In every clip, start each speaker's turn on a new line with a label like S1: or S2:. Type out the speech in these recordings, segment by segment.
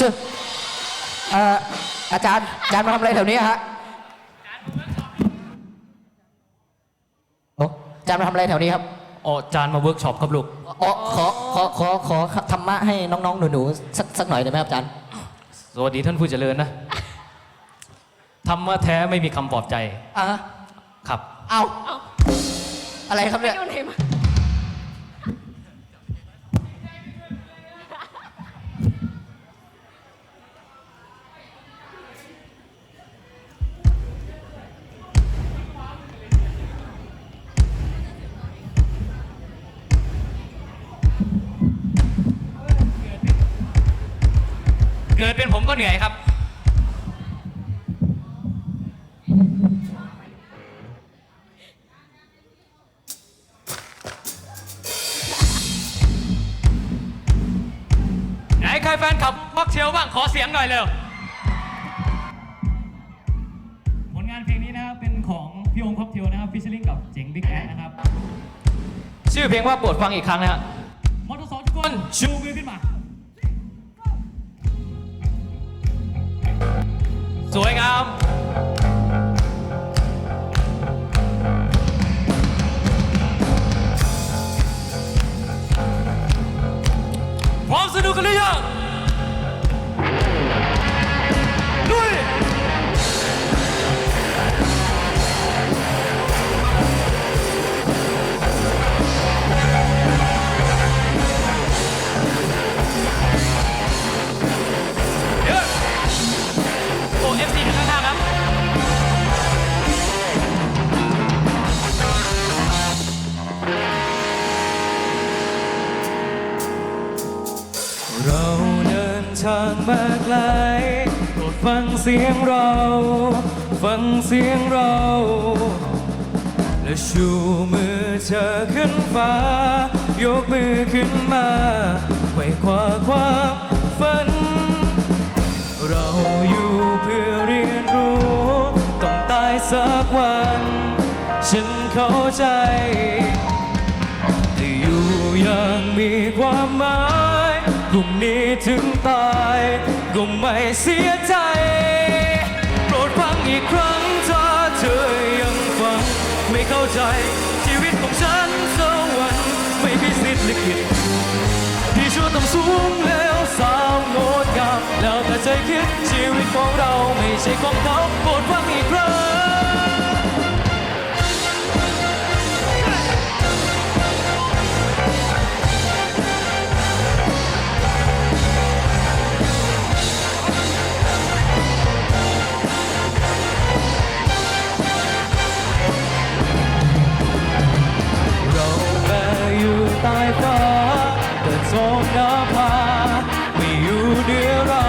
S1: ชื่อเอ่ออาจารย์อาจารย์มาทำอะไรแถวนี้ฮะโอ้อาจารย์มาทำอะไรแถวนี้ครับ
S2: อ๋อจานมาเวิร์กช็อปครับลูก
S1: อ๋อขอขอขอขอธรรมะให้น้องๆหนูๆสักสักหน่อยได้ไหมครับอาจารย์
S2: สวัสดีท่านผู้เจริญนะธรรมะแท้ไม่มีคำปลอบใจ
S1: อะ
S2: ครับ
S1: เอาอะไรครับเนี่ย
S3: อยู่ไหนมา
S2: เกิดเป็นผมก็เหนื่อยครับ ไหนใครแฟนคลับม็อกเชลบ้างขอเสียงหน่อยเร็ว
S4: ผลงานเพลงนี้นะครับเป็นของพี่องค์ครอบเทลนะครับฟิชเชอริงกับเจ๋งบิ๊กแอนะครับ
S2: ชื่อเพลงว่าโปรดฟังอีกครั้งนะฮะ
S4: มอเตอร์สองทุกคนชูมือขึ้นมา
S2: สวย มา
S4: ไกลโปรดฟังเสียงเรา ฟังเสียงเรา และชูมือเธอขึ้นฟ้า ยกมือขึ้นมาไว้คว้าความฝัน เราอยู่เพื่อเรียนรู้ ต้องตายสักวัน ฉันเข้าใจ พรุ่งนี้ถึงตายก็ไม่เสียใจ โปรดฟังอีกครั้งถ้าเธอยังฟัง ไม่เข้าใจชีวิตของฉันสวรรค์ไม่มีสิทธิ์ลิขิตที่ชั่วต้องสูงแล้วสาวงดงามแล้วแต่ใจคิดชีวิตของเราไม่ใช่ของเขาโปรดฟังอีกครั้ง ใต้ฟ้าแต่ทรงนภาไม่อยู่เหนือเรา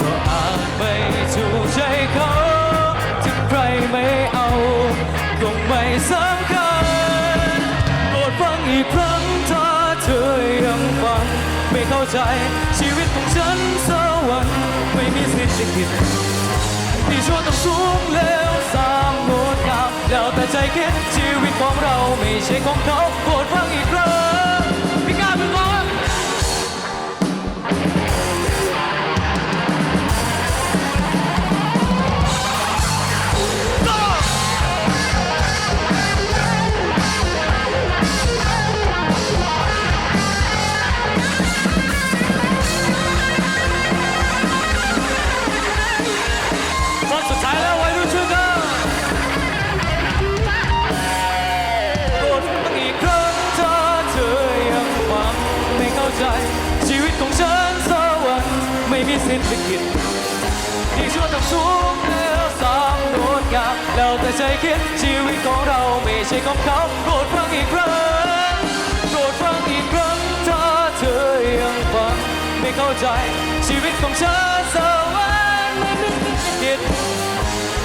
S4: ก็อาจไม่ถูกใจเขาถึงใครไม่เอาก็ไม่สำคัญโปรดฟังอีกครั้งถ้าเธอยังฟัง ไม่เข้าใจชีวิตของฉันสวรรค์ไม่มีสิทธิ์จะคิดที่ชั่วต้องสูงแล้วสา ใจคิดชีวิตของเราไม่ใช่ของเขาโปรดฟังอีกครั้ง สิทธิ์ลิขิตที่ชั่วต้องสูงแล้วสามโดดงามแล้วแต่ใจคิดชีวิตของเราไม่ใช่ของเขาโปรดฟังอีกครั้งโปรดฟังอีกครั้งถ้าเธอยังฟังไม่เข้าใจชีวิตของฉันสวรรค์ไม่มีสิทธิ์ลิขิต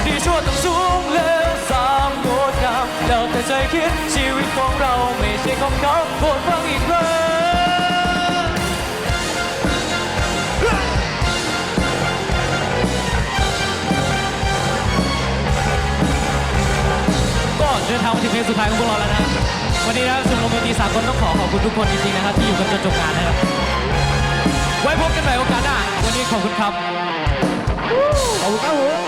S4: ที่ชั่วต้องสูงแล้วสามโดดงามแล้วแต่ใจคิดชีวิตของเราไม่ใช่ของเขาโปรดฟังอีกครั้ง
S2: ก็เดินทางมาถึงเพลงสุดท้ายของพวกเราแล้วนะวันนี้นะสุนทรมนตรีสากลต้องขอขอบคุณทุกคนจริงๆนะครับที่อยู่กันจนจบงานนะครับ
S4: ไว้พบกันใหม่โอกาสหน้าวันนี้ขอบคุณครับ
S1: ขอบคุณครับผม